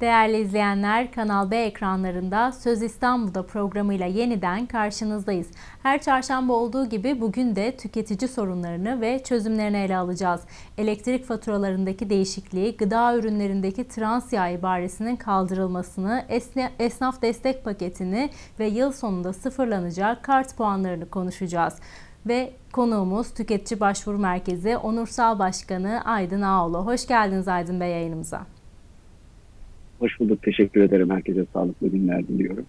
Değerli izleyenler, Kanal B ekranlarında Söz İstanbul'da programıyla yeniden karşınızdayız. Her çarşamba olduğu gibi bugün de tüketici sorunlarını ve çözümlerini ele alacağız. Elektrik faturalarındaki değişikliği, gıda ürünlerindeki trans yağ ibaresinin kaldırılmasını, esnaf destek paketini ve yıl sonunda sıfırlanacak kart puanlarını konuşacağız. Ve konuğumuz Tüketici Başvuru Merkezi Onursal Başkanı Aydın Ağoğlu. Hoş geldiniz Aydın Bey yayınımıza. Hoş bulduk. Teşekkür ederim. Herkese sağlıklı günler diliyorum.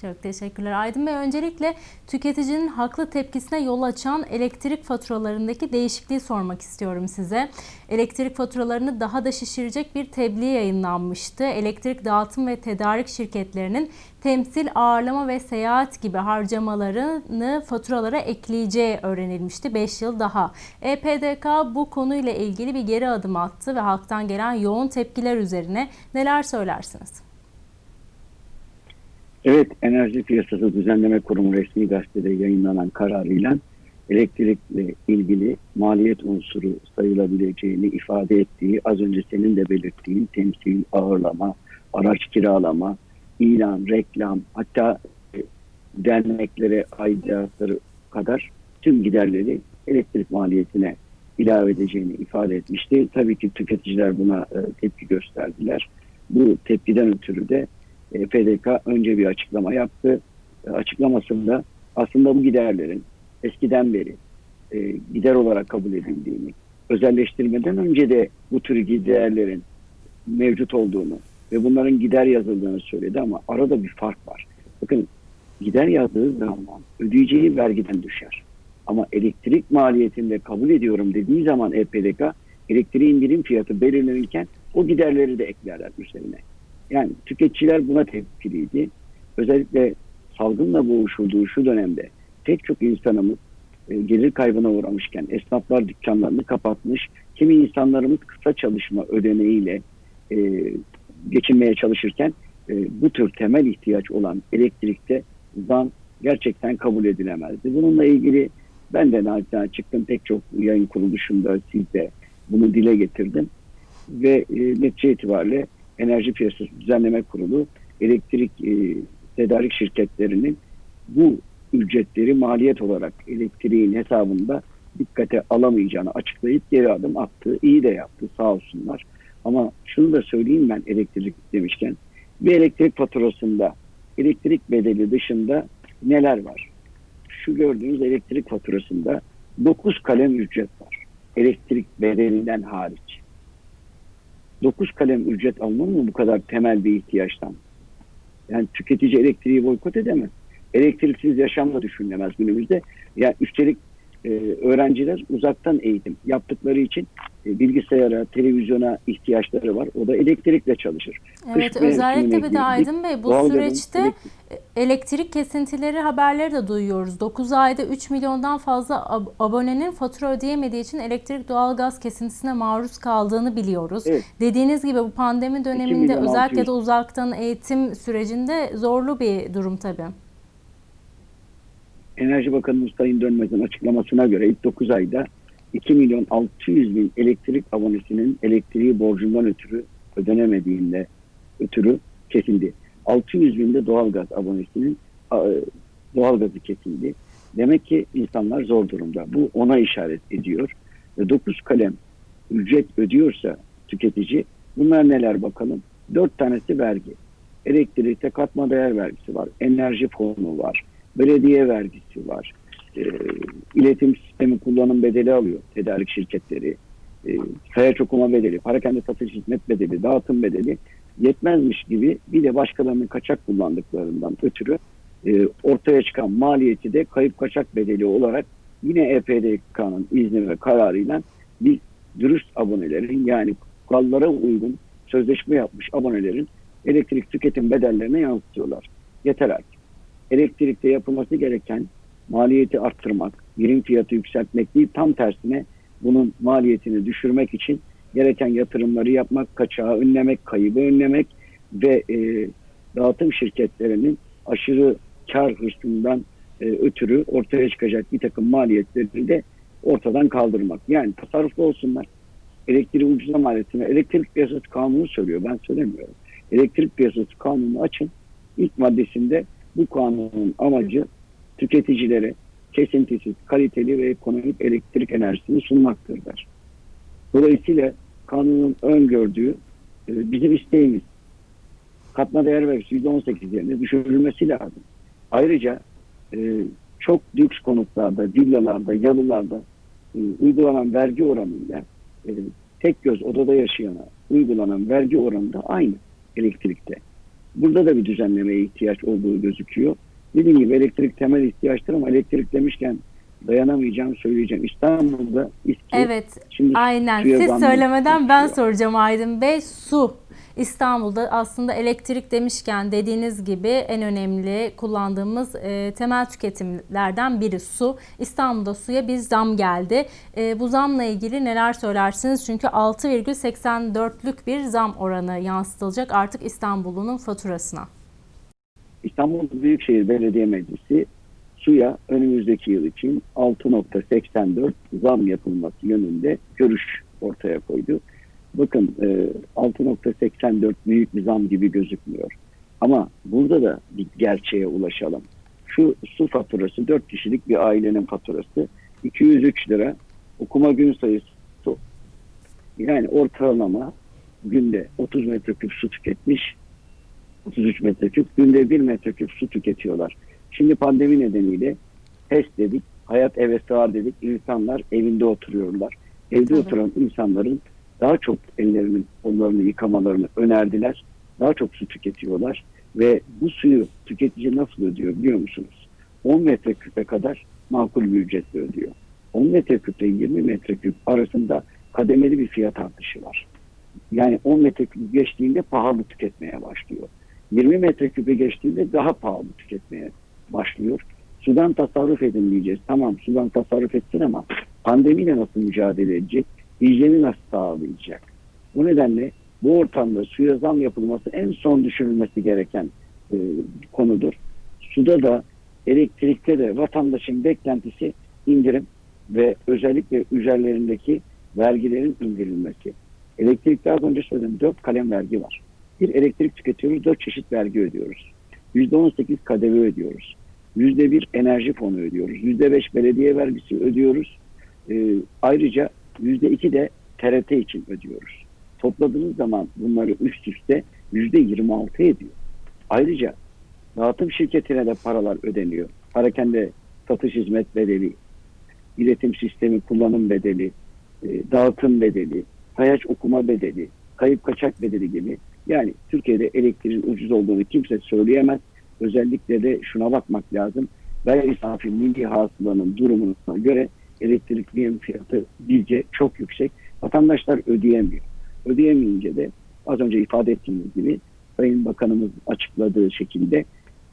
Çok teşekkürler. Aydın Bey öncelikle tüketicinin haklı tepkisine yol açan elektrik faturalarındaki değişikliği sormak istiyorum size. Elektrik faturalarını daha da şişirecek bir tebliğ yayınlanmıştı. Elektrik dağıtım ve tedarik şirketlerinin temsil, ağırlama ve seyahat gibi harcamalarını faturalara ekleyeceği öğrenilmişti 5 yıl daha. EPDK bu konuyla ilgili bir geri adım attı ve halktan gelen yoğun tepkiler üzerine neler söylersiniz? Evet, Enerji Piyasası Düzenleme Kurumu resmi gazetede yayınlanan kararıyla elektrikle ilgili maliyet unsuru sayılabileceğini ifade ettiği, az önce senin de belirttiğin temsil, ağırlama, araç kiralama, ilan, reklam, hatta e, derneklere aidatları kadar tüm giderleri elektrik maliyetine ilave edeceğini ifade etmişti. Tabii ki tüketiciler buna e, tepki gösterdiler. Bu tepkiden ötürü de e, PDK önce bir açıklama yaptı. E, açıklamasında aslında bu giderlerin eskiden beri e, gider olarak kabul edildiğini, özelleştirmeden önce de bu tür giderlerin mevcut olduğunu ve bunların gider yazıldığını söyledi ama arada bir fark var. Bakın gider yazdığı zaman ödeyeceği vergiden düşer. Ama elektrik maliyetinde kabul ediyorum dediği zaman EPDK elektriğin birim fiyatı belirlenirken o giderleri de eklerler üzerine. Yani tüketiciler buna tepkiliydi. Özellikle salgınla boğuşulduğu şu dönemde pek çok insanımız e, gelir kaybına uğramışken esnaflar dükkanlarını kapatmış. Kimi insanlarımız kısa çalışma ödeneğiyle e, geçinmeye çalışırken e, bu tür temel ihtiyaç olan elektrikte zam gerçekten kabul edilemezdi. Bununla ilgili ben de naçizane çıktım pek çok yayın kuruluşunda sizde bunu dile getirdim ve e, netice itibariyle Enerji Piyasası Düzenleme Kurulu elektrik e, tedarik şirketlerinin bu ücretleri maliyet olarak elektriğin hesabında dikkate alamayacağını açıklayıp geri adım attı. İyi de yaptı sağ olsunlar. Ama şunu da söyleyeyim ben elektrik demişken bir elektrik faturasında elektrik bedeli dışında neler var? Şu gördüğünüz elektrik faturasında 9 kalem ücret var. Elektrik bedelinden hariç. 9 kalem ücret alınır mı bu kadar temel bir ihtiyaçtan? Yani tüketici elektriği boykot edemez. Elektriksiz yaşam da düşünülemez günümüzde. Yani üstelik e, öğrenciler uzaktan eğitim yaptıkları için bilgisayara, televizyona ihtiyaçları var. O da elektrikle çalışır. Evet Kış özellikle bir de Aydın Bey bu süreçte elektrik- elektrik kesintileri haberleri de duyuyoruz. 9 ayda 3 milyondan fazla ab- abonenin fatura ödeyemediği için elektrik doğalgaz kesintisine maruz kaldığını biliyoruz. Evet. Dediğiniz gibi bu pandemi döneminde özellikle 600. de uzaktan eğitim sürecinde zorlu bir durum tabii. Enerji Bakanımız Sayın Dönmez'in açıklamasına göre ilk 9 ayda 2 milyon 600 bin elektrik abonesinin elektriği borcundan ötürü ödenemediğinde ötürü kesildi. 600 bin de doğalgaz abonesinin a, doğalgazı kesildi. Demek ki insanlar zor durumda. Bu ona işaret ediyor. Ve 9 kalem ücret ödüyorsa tüketici bunlar neler bakalım? 4 tanesi vergi. Elektrikte katma değer vergisi var. Enerji fonu var. Belediye vergisi var. E, iletim sistemi kullanım bedeli alıyor tedarik şirketleri. E, sayaç okuma bedeli, parakende satış hizmet bedeli, dağıtım bedeli yetmezmiş gibi bir de başkalarının kaçak kullandıklarından ötürü e, ortaya çıkan maliyeti de kayıp kaçak bedeli olarak yine EPDK'nın izni ve kararıyla biz dürüst abonelerin yani kurallara uygun sözleşme yapmış abonelerin elektrik tüketim bedellerine yansıtıyorlar. Yeter artık. Elektrikte yapılması gereken maliyeti arttırmak, birim fiyatı yükseltmek değil tam tersine bunun maliyetini düşürmek için gereken yatırımları yapmak, kaçağı önlemek, kaybı önlemek ve e, dağıtım şirketlerinin aşırı kar hırsından e, ötürü ortaya çıkacak bir takım maliyetleri de ortadan kaldırmak. Yani tasarruflu olsunlar. Elektriği ucuza maliyetine, elektrik piyasası kanunu söylüyor, ben söylemiyorum. Elektrik piyasası kanunu açın. İlk maddesinde bu kanunun amacı tüketicilere kesintisiz, kaliteli ve ekonomik elektrik enerjisini sunmaktır der. Dolayısıyla kanunun öngördüğü e, bizim isteğimiz katma değer vergisi %18 yerine düşürülmesi lazım. Ayrıca e, çok lüks konutlarda, villalarda, yalılarda e, uygulanan vergi oranıyla tek göz odada yaşayana uygulanan vergi oranı da aynı elektrikte. Burada da bir düzenlemeye ihtiyaç olduğu gözüküyor. Dediğim gibi elektrik temel ihtiyaçtır ama elektrik demişken dayanamayacağım söyleyeceğim. İstanbul'da İSKİ Evet, şimdi aynen. Siz söylemeden ben soracağım Aydın Bey. Su. İstanbul'da aslında elektrik demişken dediğiniz gibi en önemli kullandığımız e, temel tüketimlerden biri su. İstanbul'da suya bir zam geldi. E, bu zamla ilgili neler söylersiniz? Çünkü 6,84'lük bir zam oranı yansıtılacak artık İstanbul'un faturasına. İstanbul Büyükşehir Belediye Meclisi suya önümüzdeki yıl için 6.84 zam yapılması yönünde görüş ortaya koydu. Bakın e, 6.84 büyük bir zam gibi gözükmüyor. Ama burada da bir gerçeğe ulaşalım. Şu su faturası 4 kişilik bir ailenin faturası 203 lira. Okuma gün sayısı yani ortalama günde 30 metreküp su tüketmiş 33 metreküp günde 1 metreküp su tüketiyorlar. Şimdi pandemi nedeniyle HES dedik, hayat eve sığar dedik. İnsanlar evinde oturuyorlar. Evde Tabii. oturan insanların daha çok ellerinin kollarını yıkamalarını önerdiler. Daha çok su tüketiyorlar ve bu suyu tüketici nasıl ödüyor biliyor musunuz? 10 metreküpe kadar makul bir ücretle ödüyor. 10 metreküp ile 20 metreküp arasında kademeli bir fiyat artışı var. Yani 10 metreküp geçtiğinde pahalı tüketmeye başlıyor. 20 metreküpe geçtiğinde daha pahalı tüketmeye başlıyor. Sudan tasarruf edin diyeceğiz. Tamam sudan tasarruf etsin ama pandemiyle nasıl mücadele edecek? Hijyeni nasıl sağlayacak? Bu nedenle bu ortamda suya zam yapılması en son düşünülmesi gereken e, konudur. Suda da elektrikte de vatandaşın beklentisi indirim ve özellikle üzerlerindeki vergilerin indirilmesi. Elektrikte az önce söyledim dört kalem vergi var. Bir elektrik tüketiyoruz, dört çeşit vergi ödüyoruz. Yüzde on sekiz KDV ödüyoruz. Yüzde bir enerji fonu ödüyoruz. Yüzde beş belediye vergisi ödüyoruz. Ee, ayrıca yüzde iki de TRT için ödüyoruz. Topladığınız zaman bunları üst üste yüzde yirmi altı ediyor. Ayrıca dağıtım şirketine de paralar ödeniyor. Parakende satış hizmet bedeli, iletim sistemi kullanım bedeli, e, dağıtım bedeli, sayaç okuma bedeli, kayıp kaçak bedeli gibi. Yani Türkiye'de elektriğin ucuz olduğunu kimse söyleyemez. Özellikle de şuna bakmak lazım. Gayri safi milli hasılanın durumuna göre elektrikliğin fiyatı bizce çok yüksek. Vatandaşlar ödeyemiyor. Ödeyemeyince de az önce ifade ettiğimiz gibi Sayın Bakanımız açıkladığı şekilde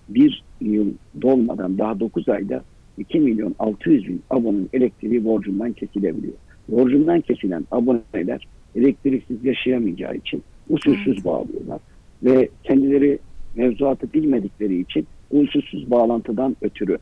bir yıl dolmadan daha 9 ayda 2 milyon 600 bin abonun elektriği borcundan kesilebiliyor. Borcundan kesilen aboneler elektriksiz yaşayamayacağı için usulsüz bağlıyorlar. Ve kendileri mevzuatı bilmedikleri için usulsüz bağlantıdan ötürü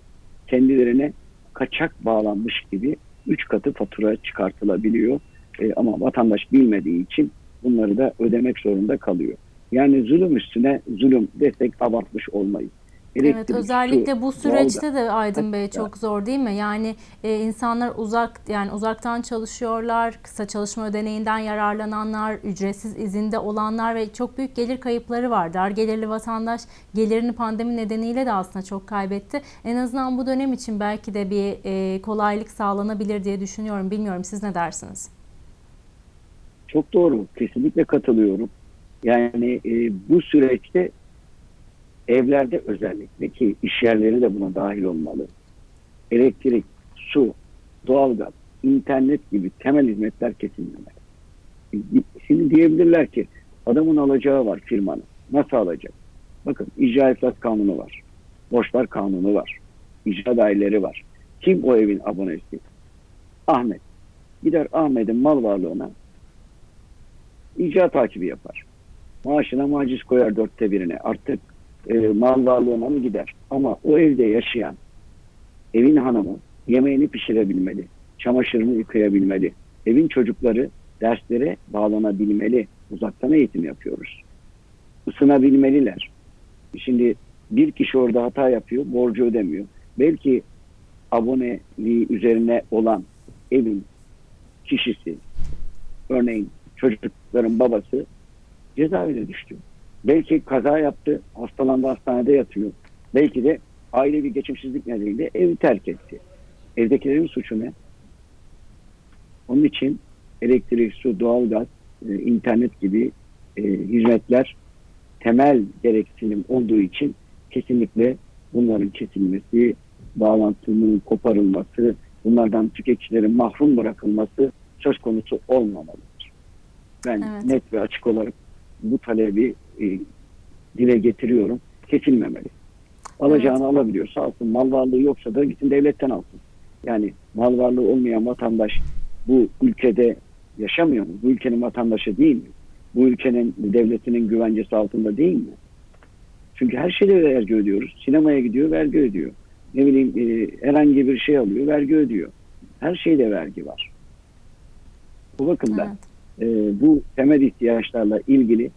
kendilerine kaçak bağlanmış gibi 3 katı fatura çıkartılabiliyor. E, ama vatandaş bilmediği için bunları da ödemek zorunda kalıyor. Yani zulüm üstüne zulüm desek abartmış olmayız. Evet Elektrik, özellikle su, bu süreçte de Aydın Bey çok zor değil mi? Yani e, insanlar uzak yani uzaktan çalışıyorlar, kısa çalışma ödeneğinden yararlananlar, ücretsiz izinde olanlar ve çok büyük gelir kayıpları var. Dar gelirli vatandaş gelirini pandemi nedeniyle de aslında çok kaybetti. En azından bu dönem için belki de bir e, kolaylık sağlanabilir diye düşünüyorum. Bilmiyorum siz ne dersiniz? Çok doğru. Kesinlikle katılıyorum. Yani e, bu süreçte evlerde özellikle ki iş yerleri de buna dahil olmalı. Elektrik, su, doğalgaz, internet gibi temel hizmetler kesilmemeli. Şimdi diyebilirler ki adamın alacağı var firmanın. Nasıl alacak? Bakın icra iflas kanunu var. Borçlar kanunu var. İcra daireleri var. Kim o evin abonesi? Ahmet. Gider Ahmet'in mal varlığına icra takibi yapar. Maaşına maciz koyar dörtte birine. Artık e, mal varlığına mı gider? Ama o evde yaşayan evin hanımı yemeğini pişirebilmeli. Çamaşırını yıkayabilmeli. Evin çocukları derslere bağlanabilmeli. Uzaktan eğitim yapıyoruz. ısınabilmeliler. Şimdi bir kişi orada hata yapıyor, borcu ödemiyor. Belki aboneliği üzerine olan evin kişisi, örneğin çocukların babası cezaevine düştü. Belki kaza yaptı, hastalandı, hastanede yatıyor. Belki de ailevi geçimsizlik nedeniyle evi terk etti. Evdekilerin suçu ne? Onun için elektrik, su, doğalgaz, e, internet gibi e, hizmetler temel gereksinim olduğu için kesinlikle bunların kesilmesi, bağlantının koparılması, bunlardan tüketicilerin mahrum bırakılması söz konusu olmamalıdır. Ben Evet. net ve açık olarak bu talebi e, dile getiriyorum. Kesilmemeli. Alacağını alabiliyorsa alsın. Mal varlığı yoksa da gitsin devletten alsın. Yani mal varlığı olmayan vatandaş bu ülkede yaşamıyor mu? Bu ülkenin vatandaşı değil mi? Bu ülkenin devletinin güvencesi altında değil mi? Çünkü her şeyde vergi ödüyoruz. Sinemaya gidiyor, vergi ödüyor. Ne bileyim e, herhangi bir şey alıyor, vergi ödüyor. Her şeyde vergi var. Bu bakımdan Evet. E, bu temel ihtiyaçlarla ilgili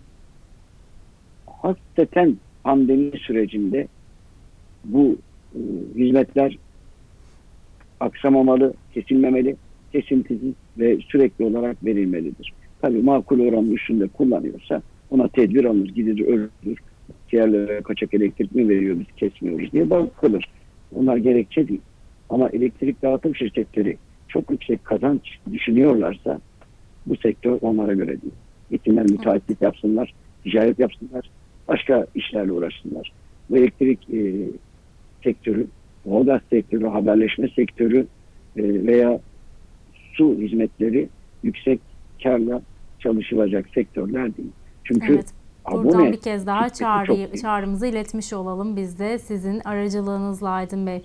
hakikaten pandemi sürecinde bu e, hizmetler aksamamalı, kesilmemeli, kesintisiz ve sürekli olarak verilmelidir. Tabii makul oranın üstünde kullanıyorsa ona tedbir alınır, gidilir, ölür. Diğerlere kaçak elektrik mi veriyor, biz kesmiyoruz diye bakılır. Bunlar gerekçe değil. Ama elektrik dağıtım şirketleri çok yüksek kazanç düşünüyorlarsa bu sektör onlara göre değil. Gitsinler müteahhitlik yapsınlar, ticaret yapsınlar, başka işlerle uğraşsınlar. Bu elektrik e, sektörü, doğalgaz sektörü, haberleşme sektörü e, veya su hizmetleri yüksek karla çalışılacak sektörler değil. Çünkü Evet. Buradan abone bir kez daha çağrı, çağrımızı iletmiş olalım biz de sizin aracılığınızla Aydın Bey.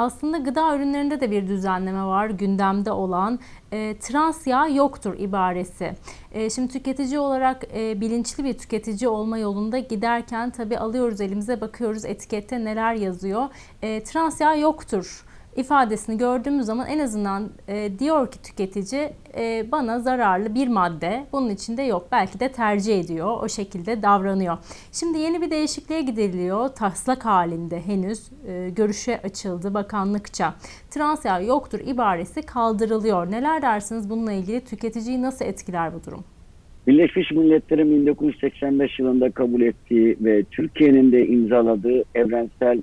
Aslında gıda ürünlerinde de bir düzenleme var gündemde olan e, trans yağ yoktur ibaresi. E, şimdi tüketici olarak e, bilinçli bir tüketici olma yolunda giderken tabi alıyoruz elimize bakıyoruz etikette neler yazıyor. E, trans yağ yoktur ifadesini gördüğümüz zaman en azından e, diyor ki tüketici e, bana zararlı bir madde bunun içinde yok. Belki de tercih ediyor. O şekilde davranıyor. Şimdi yeni bir değişikliğe gidiliyor. Taslak halinde henüz e, görüşe açıldı bakanlıkça. Trans yağ yoktur ibaresi kaldırılıyor. Neler dersiniz bununla ilgili? Tüketiciyi nasıl etkiler bu durum? Birleşmiş Milletler'in 1985 yılında kabul ettiği ve Türkiye'nin de imzaladığı evrensel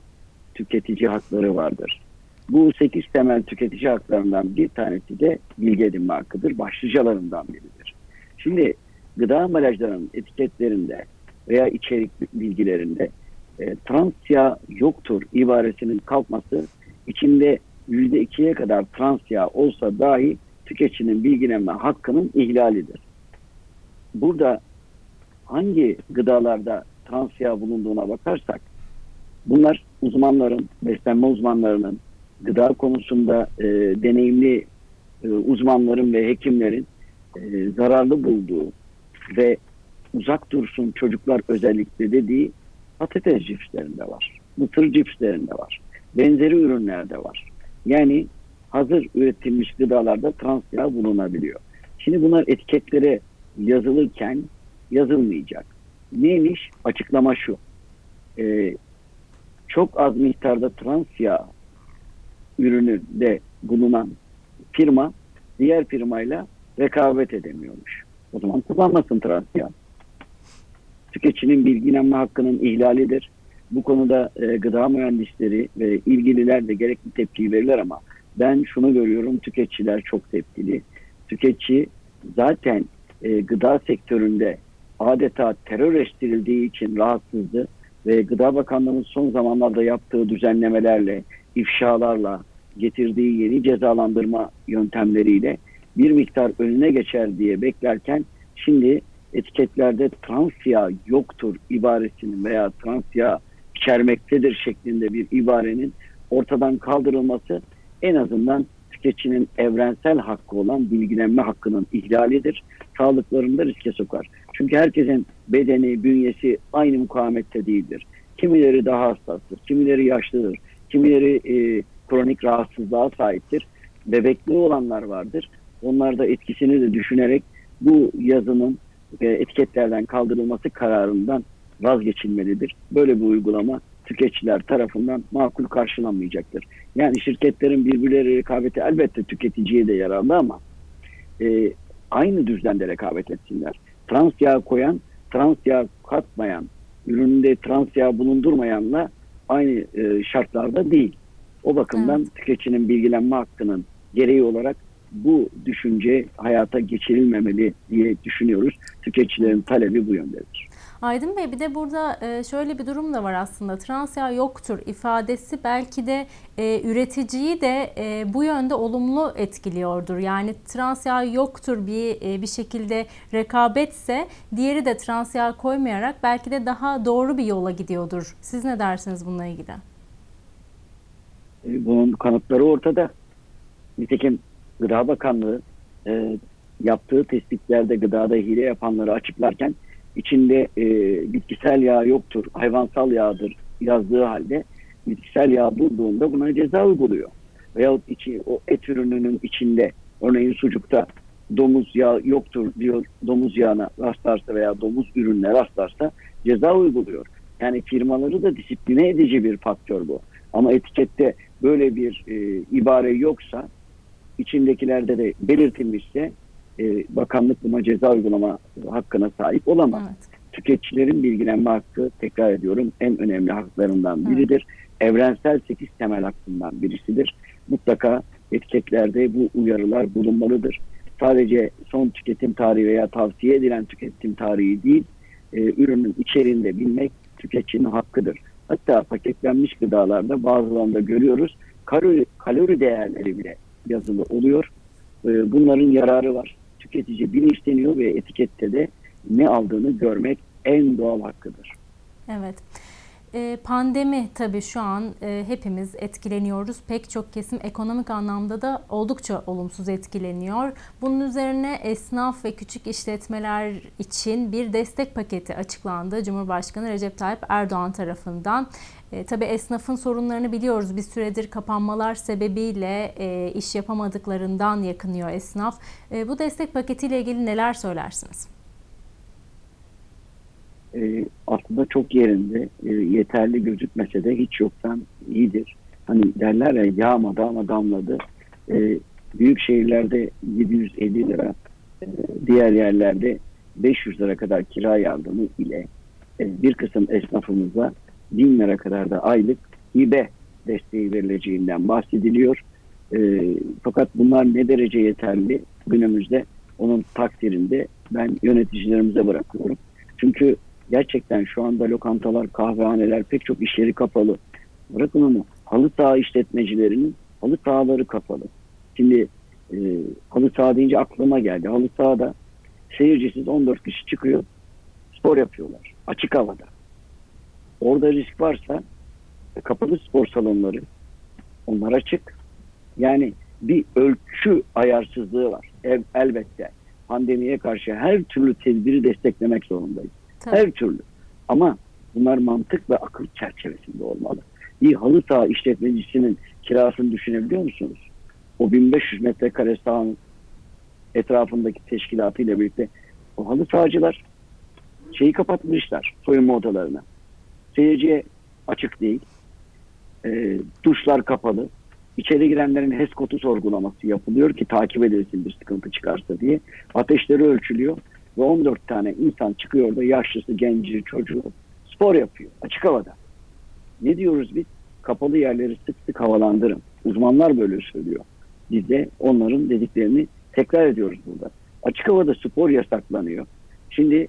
tüketici hakları vardır. Bu 8 temel tüketici haklarından bir tanesi de bilgi edinme hakkıdır. Başlıcalarından biridir. Şimdi gıda ambalajlarının etiketlerinde veya içerik bilgilerinde e, trans yağ yoktur ibaresinin kalkması içinde %2'ye kadar trans yağ olsa dahi tüketicinin bilgilenme hakkının ihlalidir. Burada hangi gıdalarda trans yağ bulunduğuna bakarsak bunlar uzmanların, beslenme uzmanlarının, gıda konusunda e, deneyimli e, uzmanların ve hekimlerin e, zararlı bulduğu ve uzak dursun çocuklar özellikle dediği patates cipslerinde var. Mısır cipslerinde var. Benzeri ürünlerde var. Yani hazır üretilmiş gıdalarda trans yağ bulunabiliyor. Şimdi bunlar etiketlere yazılırken yazılmayacak. Neymiş? Açıklama şu. Ee, çok az miktarda trans yağ ürününde bulunan firma diğer firmayla rekabet edemiyormuş. O zaman kullanmasın trans yağ. Tüketicinin bilgilenme hakkının ihlalidir. Bu konuda e, gıda mühendisleri ve ilgililer de gerekli tepkiyi verirler ama ben şunu görüyorum tüketiciler çok tepkili. Tüketici zaten e, gıda sektöründe adeta terör estirildiği için rahatsızdı ve Gıda Bakanlığı'nın son zamanlarda yaptığı düzenlemelerle, ifşalarla, getirdiği yeni cezalandırma yöntemleriyle bir miktar önüne geçer diye beklerken şimdi etiketlerde trans yağ yoktur ibaresinin veya trans yağ içermektedir şeklinde bir ibarenin ortadan kaldırılması en azından tüketicinin evrensel hakkı olan bilgilenme hakkının ihlalidir. Sağlıklarını da riske sokar. Çünkü herkesin bedeni, bünyesi aynı mukavemette değildir. Kimileri daha hassastır, kimileri yaşlıdır, kimileri e, kronik rahatsızlığa sahiptir. Bebekli olanlar vardır. Onlar da etkisini de düşünerek bu yazının e, etiketlerden kaldırılması kararından vazgeçilmelidir. Böyle bir uygulama tüketiciler tarafından makul karşılanmayacaktır. Yani şirketlerin birbirleri rekabeti elbette tüketiciye de yararlı ama e, aynı düzlemde rekabet etsinler. Trans yağ koyan, trans yağ katmayan, ürününde trans yağ bulundurmayanla aynı e, şartlarda değil. O bakımdan Evet. tüketicinin bilgilenme hakkının gereği olarak bu düşünce hayata geçirilmemeli diye düşünüyoruz. Tüketicilerin talebi bu yöndedir. Aydın Bey bir de burada e, şöyle bir durum da var aslında. Trans yağ yoktur ifadesi belki de e, üreticiyi de e, bu yönde olumlu etkiliyordur. Yani trans yağ yoktur bir bir şekilde rekabetse diğeri de trans yağ koymayarak belki de daha doğru bir yola gidiyordur. Siz ne dersiniz bununla ilgili? Bunun kanıtları ortada. Nitekim Gıda Bakanlığı e, yaptığı tespitlerde gıdada hile yapanları açıklarken içinde e, bitkisel yağ yoktur, hayvansal yağdır yazdığı halde bitkisel yağ bulduğunda buna ceza uyguluyor. Veyahut içi, o et ürününün içinde örneğin sucukta domuz yağı yoktur diyor domuz yağına rastlarsa veya domuz ürününe rastlarsa ceza uyguluyor. Yani firmaları da disipline edici bir faktör bu. Ama etikette böyle bir e, ibare yoksa içindekilerde de belirtilmişse e, bakanlık buna ceza uygulama hakkına sahip olamaz. Evet. Tüketicilerin bilgilenme hakkı tekrar ediyorum en önemli haklarından biridir. Evrensel 8 temel hakkından birisidir. Mutlaka etiketlerde bu uyarılar bulunmalıdır. Sadece son tüketim tarihi veya tavsiye edilen tüketim tarihi değil, e, ürünün içeriğini de bilmek tüketicinin hakkıdır. Hatta paketlenmiş gıdalarda bazılarında görüyoruz kalori, kalori değerleri bile yazılı oluyor. E, bunların yararı var. Tüketici bilinçleniyor ve etikette de ne aldığını görmek en doğal hakkıdır. Evet. Ee, Pandemi tabii şu an e, hepimiz etkileniyoruz. Pek çok kesim ekonomik anlamda da oldukça olumsuz etkileniyor. Bunun üzerine esnaf ve küçük işletmeler için bir destek paketi açıklandı. Cumhurbaşkanı Recep Tayyip Erdoğan tarafından. E, tabii esnafın sorunlarını biliyoruz. Bir süredir kapanmalar sebebiyle e, iş yapamadıklarından yakınıyor esnaf. E, bu destek paketiyle ilgili neler söylersiniz? e, aslında çok yerinde e, yeterli gözükmese de hiç yoktan iyidir. Hani derler ya yağmadı ama damladı. E, büyük şehirlerde 750 lira, e, diğer yerlerde 500 lira kadar kira yardımı ile e, bir kısım esnafımıza 1000 lira kadar da aylık hibe desteği verileceğinden bahsediliyor. E, fakat bunlar ne derece yeterli günümüzde onun takdirinde ben yöneticilerimize bırakıyorum. Çünkü gerçekten şu anda lokantalar, kahvehaneler, pek çok işleri kapalı. Bırakın onu halı saha işletmecilerinin halı sahaları kapalı. Şimdi e, halı saha deyince aklıma geldi. Halı sahada seyircisiz 14 kişi çıkıyor, spor yapıyorlar. Açık havada. Orada risk varsa e, kapalı spor salonları onlar açık. Yani bir ölçü ayarsızlığı var. El, elbette pandemiye karşı her türlü tedbiri desteklemek zorundayız. Tabii. Her türlü. Ama bunlar mantık ve akıl çerçevesinde olmalı. Bir halı saha işletmecisinin kirasını düşünebiliyor musunuz? O 1500 metrekare sahanın etrafındaki teşkilatıyla birlikte o halı sahacılar şeyi kapatmışlar soyunma odalarına. Seyirciye açık değil. E, duşlar kapalı. İçeri girenlerin HES kodu sorgulaması yapılıyor ki takip edilsin bir sıkıntı çıkarsa diye. Ateşleri ölçülüyor ve 14 tane insan çıkıyor da yaşlısı, genci, çocuğu spor yapıyor açık havada. Ne diyoruz biz? Kapalı yerleri sık sık havalandırın. Uzmanlar böyle söylüyor. Biz de onların dediklerini tekrar ediyoruz burada. Açık havada spor yasaklanıyor. Şimdi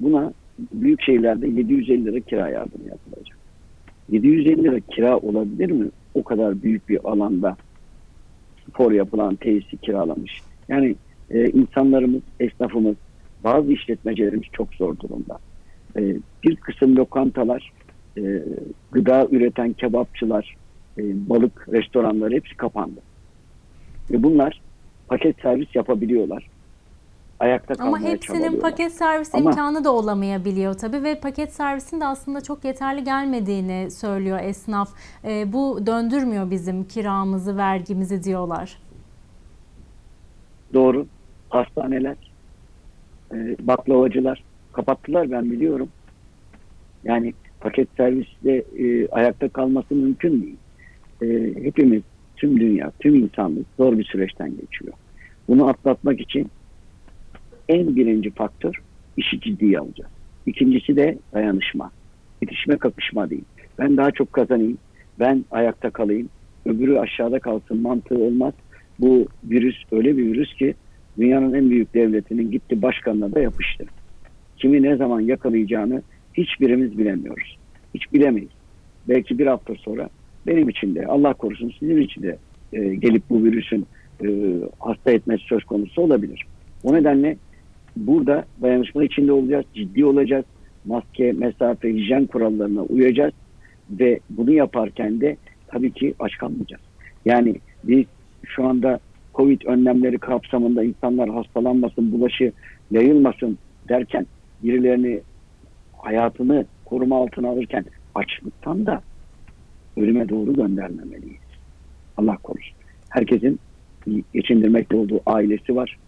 buna büyük şehirlerde 750 lira kira yardımı yapılacak. 750 lira kira olabilir mi? O kadar büyük bir alanda spor yapılan tesisi kiralamış. Yani e, insanlarımız, esnafımız, bazı işletmecilerimiz çok zor durumda. E, bir kısım lokantalar, e, gıda üreten kebapçılar, e, balık restoranları hepsi kapandı. Ve bunlar paket servis yapabiliyorlar. Ayakta Ama kalmaya hepsinin çabalıyorlar. paket servis Ama- imkanı da olamayabiliyor tabii ve paket servisin de aslında çok yeterli gelmediğini söylüyor esnaf. E, bu döndürmüyor bizim kiramızı, vergimizi diyorlar. Doğru. Hastaneler, e, baklavacılar kapattılar ben biliyorum. Yani paket servisle e, ayakta kalması mümkün değil. E, hepimiz, tüm dünya, tüm insanlık zor bir süreçten geçiyor. Bunu atlatmak için en birinci faktör işi ciddiye alacağız. İkincisi de dayanışma. İtişme kakışma değil. Ben daha çok kazanayım, ben ayakta kalayım, öbürü aşağıda kalsın mantığı olmaz. Bu virüs öyle bir virüs ki dünyanın en büyük devletinin gitti başkanına da yapıştı. Kimi ne zaman yakalayacağını hiçbirimiz bilemiyoruz. Hiç bilemeyiz. Belki bir hafta sonra benim için de Allah korusun sizin için de e, gelip bu virüsün e, hasta etmesi söz konusu olabilir. O nedenle burada dayanışma içinde olacağız, ciddi olacağız. Maske, mesafe, hijyen kurallarına uyacağız ve bunu yaparken de tabii ki aç kalmayacağız. Yani biz şu anda Covid önlemleri kapsamında insanlar hastalanmasın, bulaşı yayılmasın derken birilerini hayatını koruma altına alırken açlıktan da ölüme doğru göndermemeliyiz. Allah korusun. Herkesin geçindirmekte olduğu ailesi var.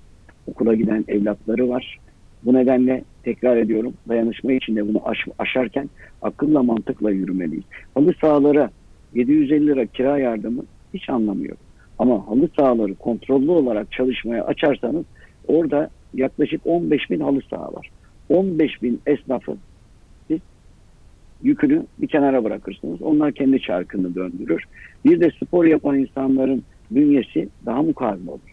Okula giden evlatları var. Bu nedenle tekrar ediyorum dayanışma içinde bunu aş, aşarken akılla mantıkla yürümeliyiz. Halı sahalara 750 lira kira yardımı hiç anlamıyor. Ama halı sahaları kontrollü olarak çalışmaya açarsanız orada yaklaşık 15 bin halı saha var. 15 bin esnafın siz yükünü bir kenara bırakırsınız. Onlar kendi çarkını döndürür. Bir de spor yapan insanların bünyesi daha mukavemet olur.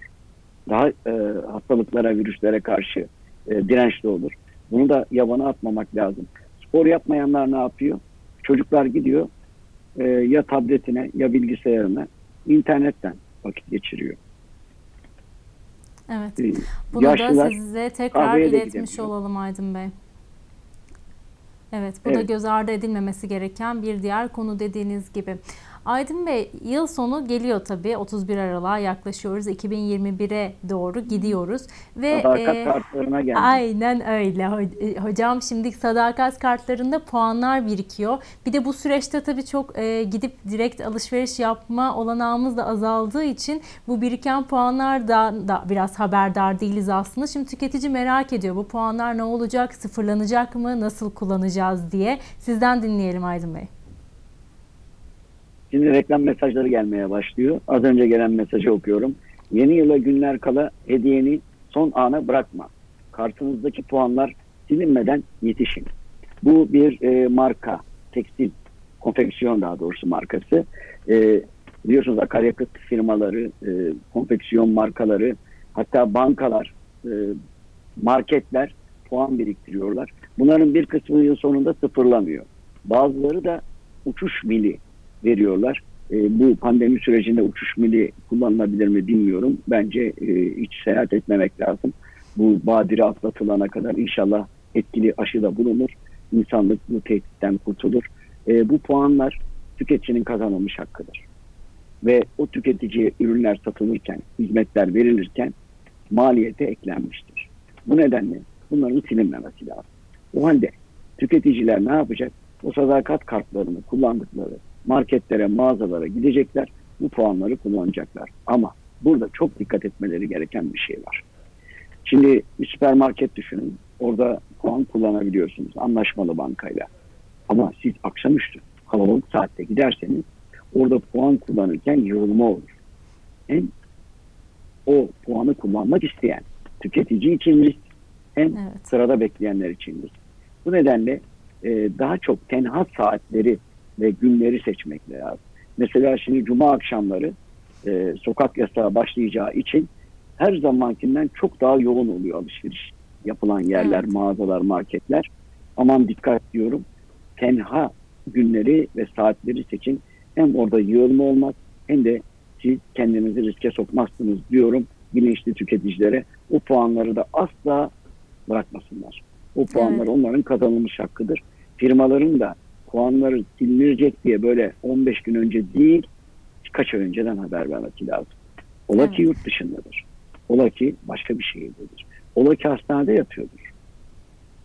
Daha e, hastalıklara, virüslere karşı e, dirençli olur. Bunu da yabana atmamak lazım. Spor yapmayanlar ne yapıyor? Çocuklar gidiyor e, ya tabletine ya bilgisayarına internetten vakit geçiriyor. Evet. E, Bunu da yaşlılar size tekrar iletmiş olalım Aydın Bey. Evet, bu da Evet. göz ardı edilmemesi gereken bir diğer konu dediğiniz gibi. Aydın Bey, yıl sonu geliyor tabii. 31 Aralık'a yaklaşıyoruz. 2021'e doğru gidiyoruz ve sadakat e, kartlarına geldi. Aynen öyle e, hocam. Şimdi sadakat kartlarında puanlar birikiyor. Bir de bu süreçte tabii çok e, gidip direkt alışveriş yapma olanağımız da azaldığı için bu biriken puanlar da, da biraz haberdar değiliz aslında. Şimdi tüketici merak ediyor. Bu puanlar ne olacak? Sıfırlanacak mı? Nasıl kullanacağız diye. Sizden dinleyelim Aydın Bey. Şimdi reklam mesajları gelmeye başlıyor. Az önce gelen mesajı okuyorum. Yeni yıla günler kala hediyeni son ana bırakma. Kartınızdaki puanlar silinmeden yetişin. Bu bir e, marka, tekstil, konfeksiyon daha doğrusu markası. E, biliyorsunuz akaryakıt firmaları, e, konfeksiyon markaları, hatta bankalar, e, marketler puan biriktiriyorlar. Bunların bir kısmı yıl sonunda sıfırlanıyor. Bazıları da uçuş mili veriyorlar. E, bu pandemi sürecinde uçuş mili kullanılabilir mi bilmiyorum. Bence e, hiç seyahat etmemek lazım. Bu badire atlatılana kadar inşallah etkili aşı da bulunur. İnsanlık bu tehditten kurtulur. E, bu puanlar tüketicinin kazanılmış hakkıdır. Ve o tüketiciye ürünler satılırken, hizmetler verilirken maliyete eklenmiştir. Bu nedenle bunların silinmemesi lazım. O halde tüketiciler ne yapacak? O sadakat kartlarını kullandıkları marketlere, mağazalara gidecekler. Bu puanları kullanacaklar. Ama burada çok dikkat etmeleri gereken bir şey var. Şimdi bir süpermarket düşünün. Orada puan kullanabiliyorsunuz anlaşmalı bankayla. Ama siz akşamüstü kalabalık saatte giderseniz orada puan kullanırken yığılma olur. Hem o puanı kullanmak isteyen tüketici için risk hem Evet. sırada bekleyenler için risk. Bu nedenle e, daha çok tenha saatleri ve günleri seçmek lazım. Mesela şimdi cuma akşamları e, sokak yasağı başlayacağı için her zamankinden çok daha yoğun oluyor alışveriş yapılan yerler, Evet. mağazalar, marketler. Aman dikkat diyorum. Tenha günleri ve saatleri seçin. Hem orada yığılma olmaz hem de siz kendinizi riske sokmazsınız diyorum bilinçli tüketicilere. O puanları da asla bırakmasınlar. O puanlar Evet. onların kazanılmış hakkıdır. Firmaların da puanları silinecek diye böyle 15 gün önce değil birkaç ay önceden haber vermesi lazım. Ola Evet. ki yurt dışındadır. Ola ki başka bir şehirdedir. Ola ki hastanede yatıyordur.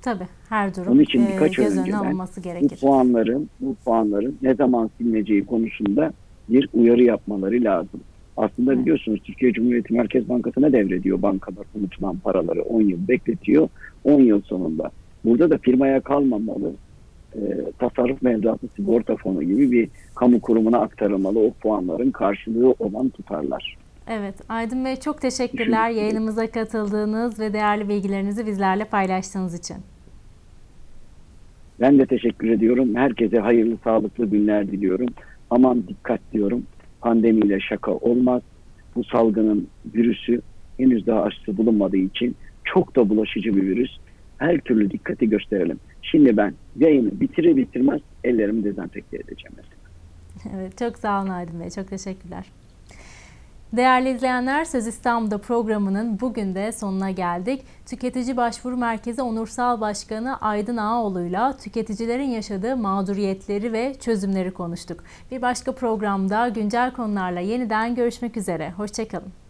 Tabii her durum Onun için e, birkaç ay göz önüne önceden alınması Bu gerekir. puanların, bu puanların ne zaman silineceği konusunda bir uyarı yapmaları lazım. Aslında Evet. biliyorsunuz Türkiye Cumhuriyeti Merkez Bankası'na devrediyor bankalar unutulan paraları 10 yıl bekletiyor. 10 yıl sonunda. Burada da firmaya kalmamalı. E, tasarruf mevduatı sigorta fonu gibi bir kamu kurumuna aktarılmalı o puanların karşılığı olan tutarlar. Evet, Aydın Bey çok teşekkürler Düşünün. yayınımıza katıldığınız ve değerli bilgilerinizi bizlerle paylaştığınız için. Ben de teşekkür ediyorum. Herkese hayırlı, sağlıklı günler diliyorum. Aman dikkat diyorum. Pandemiyle şaka olmaz. Bu salgının virüsü henüz daha aşısı bulunmadığı için çok da bulaşıcı bir virüs. Her türlü dikkati gösterelim. Şimdi ben yayını bitirir bitirmez ellerimi dezenfekte edeceğim mesela. Evet, çok sağ olun Aydın Bey, çok teşekkürler. Değerli izleyenler, Söz İstanbul'da programının bugün de sonuna geldik. Tüketici Başvuru Merkezi Onursal Başkanı Aydın Ağoğlu'yla tüketicilerin yaşadığı mağduriyetleri ve çözümleri konuştuk. Bir başka programda güncel konularla yeniden görüşmek üzere. Hoşçakalın.